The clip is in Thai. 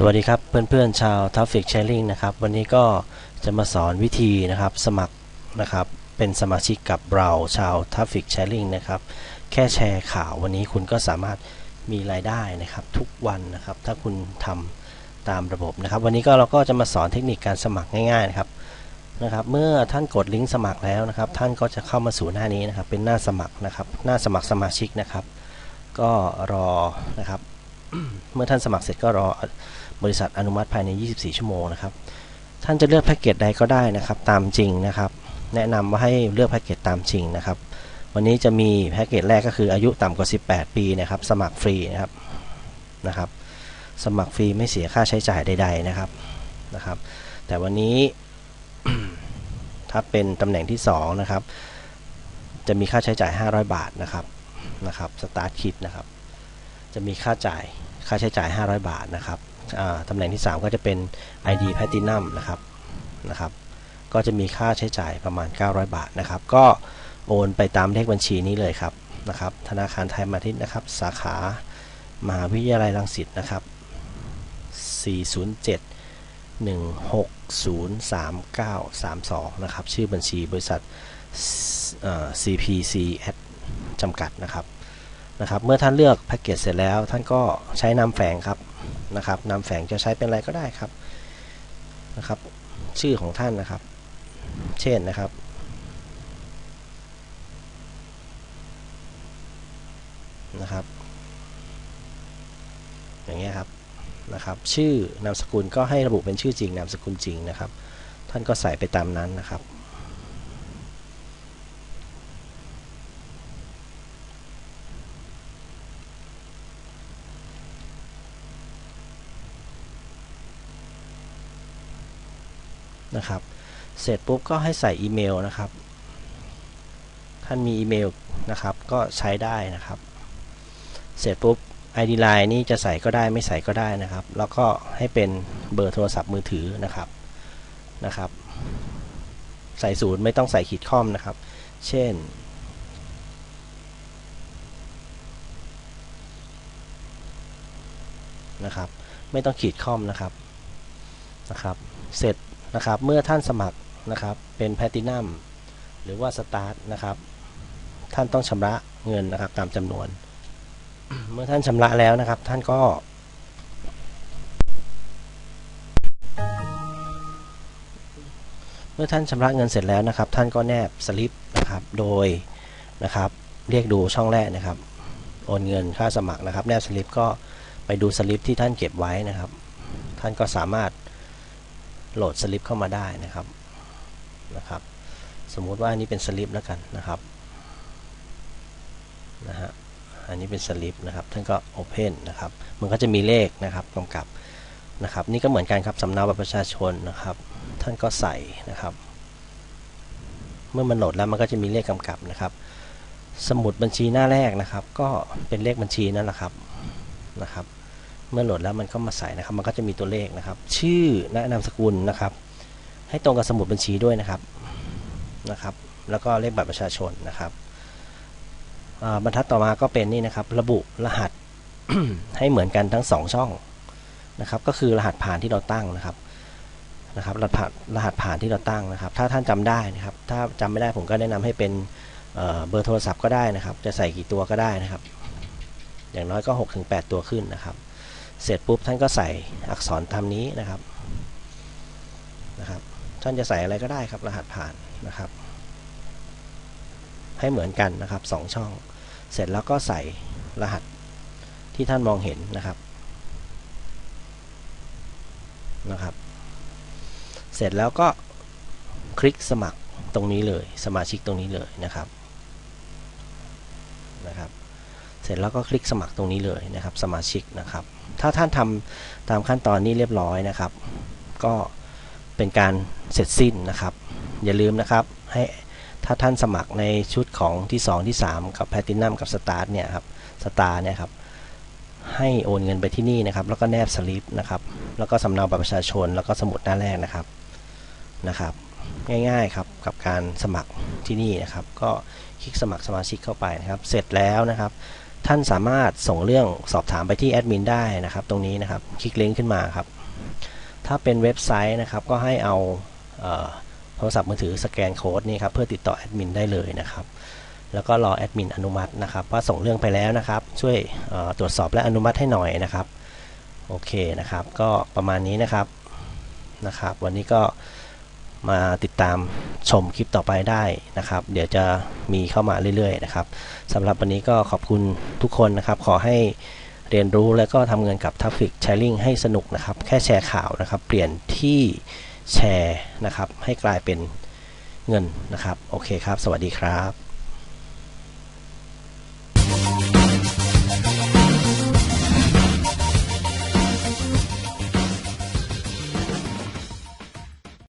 สวัสดีครับเพื่อนๆชาว Traffic Sharing นะครับวันนี้ก็จะมาสอนวิธีนะครับสมัครนะครับเป็นสมาชิกกับเราชาว Traffic Sharing นะครับแค่แชร์ข่าววันนี้คุณก็สามารถมีรายได้นะครับทุกวันนะครับถ้าคุณทำตามระบบนะครับ วันนี้ก็เราก็จะมาสอนเทคนิคการสมัครง่ายๆนะครับนะครับเมื่อท่านกดลิงก์สมัครแล้วนะครับ ท่านก็จะเข้ามาสู่หน้านี้นะครับเป็นหน้าสมัครนะครับหน้าสมัครสมาชิกนะครับ ก็รอนะครับ เมื่อท่านสมัครเสร็จก็รอบริษัทอนุมัติภายใน 24 ชั่วโมงนะครับ ท่านจะเลือกแพ็กเกจใดก็ได้นะครับ ตามจริงนะครับ แนะนำว่าให้เลือกแพ็กเกจตามจริงนะครับ วันนี้จะมีแพ็กเกจแรกก็คืออายุต่ำกว่า 18 ปีนะครับ สมัครฟรีนะครับนะครับ สมัครฟรีไม่เสียค่าใช้จ่ายใด ๆนะครับนะครับ แต่วันนี้ถ้าเป็นตำแหน่งที่ 2 นะครับ จะมีค่าใช้จ่าย 500 บาทนะครับนะครับสตาร์ทคิดนะครับ จะมีค่าจ่ายค่าใช้จ่าย 500 บาทนะครับตำแหน่งที่ 3 ก็จะเป็น ID Platinum นะครับนะครับ ก็จะมีค่าใช้จ่ายประมาณ 900 บาทนะครับ ก็โอนไปตามเลขบัญชีนี้เลยครับนะครับ ธนาคารไทยมาทิตนะครับ สาขามหาวิทยาลัยรังสิตนะครับ 407 1603932 นะครับ ชื่อบัญชีบริษัท CPC จำกัดนะครับ นะครับเมื่อท่านเลือกแพ็กเกจเสร็จแล้ว ท่านก็ใช้นามแฝงครับนะครับนามแฝงจะใช้เป็นอะไรก็ได้ครับนะครับ ชื่อของท่านนะครับ เช่นนะครับนะครับ อย่างเงี้ยครับนะครับ ชื่อนามสกุลก็ให้ระบุเป็นชื่อจริงนามสกุลจริงนะครับ ท่านก็ใส่ไปตามนั้นนะครับ นะครับ เสร็จปุ๊บก็ให้ใส่อีเมลนะครับ ท่านมีอีเมลนะครับ ก็ใช้ได้นะครับ เสร็จปุ๊บ ID Line นี่จะใส่ก็ได้ไม่ใส่ก็ได้นะครับ แล้วก็ให้เป็นเบอร์โทรศัพท์มือถือนะครับนะครับ ใส่ศูนย์ไม่ต้องใส่ขีดค่อมนะครับ เช่นนะครับ ไม่ต้องขีดค่อมนะครับนะครับ เสร็จ นะครับเมื่อท่านสมัครนะครับเป็นแพตินัมหรือว่าสตาร์ทนะครับท่านต้องชำระเงินนะครับตามจำนวน เมื่อท่านชำระแล้วนะครับ ท่านก็เมื่อท่านชำระเงินเสร็จแล้วนะครับ ท่านก็แนบสลิปนะครับ โดยนะครับ เรียกดูช่องแรกนะครับ โอนเงินค่าสมัครนะครับ แนบสลิปก็ไปดูสลิปที่ท่านเก็บไว้นะครับ ท่านก็สามารถ โหลดสลิปเข้ามาได้นะครับนะครับ สมมุติว่าอันนี้เป็นสลิปแล้วกันนะครับนะฮะอันนี้เป็นสลิปนะครับท่านก็ Open นะครับมันก็จะมีเลขนะครับกำกับนะครับ นี่ก็เหมือนกันครับสำเนาบัตรประชาชนนะครับ ท่านก็ใส่นะครับ เมื่อมันโหลดแล้วมันก็จะมีเลขกำกับนะครับ สมุดบัญชีหน้าแรกนะครับ ก็เป็นเลขบัญชีนั่นแหละครับนะครับ เมื่อโหลดแล้วมันก็มาใส่นะครับ มันก็จะมีตัวเลขนะครับ ชื่อและนามสกุลนะครับ ให้ตรงกับสมุดบัญชีด้วยนะครับนะครับ แล้วก็เลขบัตรประชาชนนะครับบรรทัดต่อมาก็เป็นนี่นะครับ ระบุรหัสให้เหมือนกันทั้ง 2 ช่องนะครับ ก็คือรหัสผ่านที่เราตั้งนะครับนะครับ รหัสรหัสผ่านที่เราตั้งนะครับ ถ้าท่านจำได้นะครับ ถ้าจำไม่ได้ผมก็แนะนำให้เป็นเบอร์โทรศัพท์ก็ได้นะครับ จะใส่กี่ตัวก็ได้นะครับ อย่างน้อยก็6-8 ตัวขึ้นนะครับ เสร็จปุ๊บท่านก็ใส่อักษรตามนี้นะครับนะครับ ท่านจะใส่อะไรก็ได้ครับรหัสผ่านนะครับ ให้เหมือนกันนะครับสองช่อง เสร็จแล้วก็ใส่รหัสที่ท่านมองเห็นนะครับนะครับ เสร็จแล้วก็คลิกสมัครตรงนี้เลย สมาชิกตรงนี้เลยนะครับนะครับ สร็จแล้วก็คลิกสมัครตรงนี้เลยนะครับ สมาชิกนะครับ ถ้าท่านทำตามขั้นตอนนี้เรียบร้อยนะครับ ก็เป็นการเสร็จสิ้นนะครับ อย่าลืมนะครับให้ถ้าท่านสมัครในชุดของที่ 2 ที่ 3 กับแพทินัมกับสตาร์เนี่ยครับสตาร์เนี่ยครับให้โอนเงินไปที่นี่นะครับ แล้วก็แนบสลิปนะครับ แล้วก็สำเนาบัตรประชาชน แล้วก็สมุดหน้าแรกนะครับนะครับ ง่ายๆครับกับการสมัครที่นี่นะครับ ก็คลิกสมัครสมาชิกเข้าไปนะครับ เสร็จแล้วนะครับ ท่านสามารถส่งเรื่องสอบถามไปที่แอดมินได้นะครับ ตรงนี้นะครับ คลิกลิงก์ขึ้นมาครับ ถ้าเป็นเว็บไซต์นะครับ ก็ให้เอาโทรศัพท์มือถือสแกนโค้ดนี่ครับเพื่อติดต่อแอดมินได้เลยนะครับ แล้วก็รอแอดมินอนุมัตินะครับว่าส่งเรื่องไปแล้วนะครับ ช่วยตรวจสอบและอนุมัติให้หน่อยนะครับ โอเคนะครับ ก็ประมาณนี้นะครับนะครับ วันนี้ก็ มาติดตามชมคลิปต่อไปได้นะครับ เดี๋ยวจะมีเข้ามาเรื่อยๆนะครับสำหรับวันนี้ก็ขอบคุณทุกคนนะครับ ขอให้เรียนรู้และก็ทำเงินกับทัฟฟิกแชร์ลิงให้สนุกนะครับ แค่แชร์ข่าวนะครับ เปลี่ยนที่แชร์นะครับ ให้กลายเป็นเงินนะครับ โอเคครับ สวัสดีครับ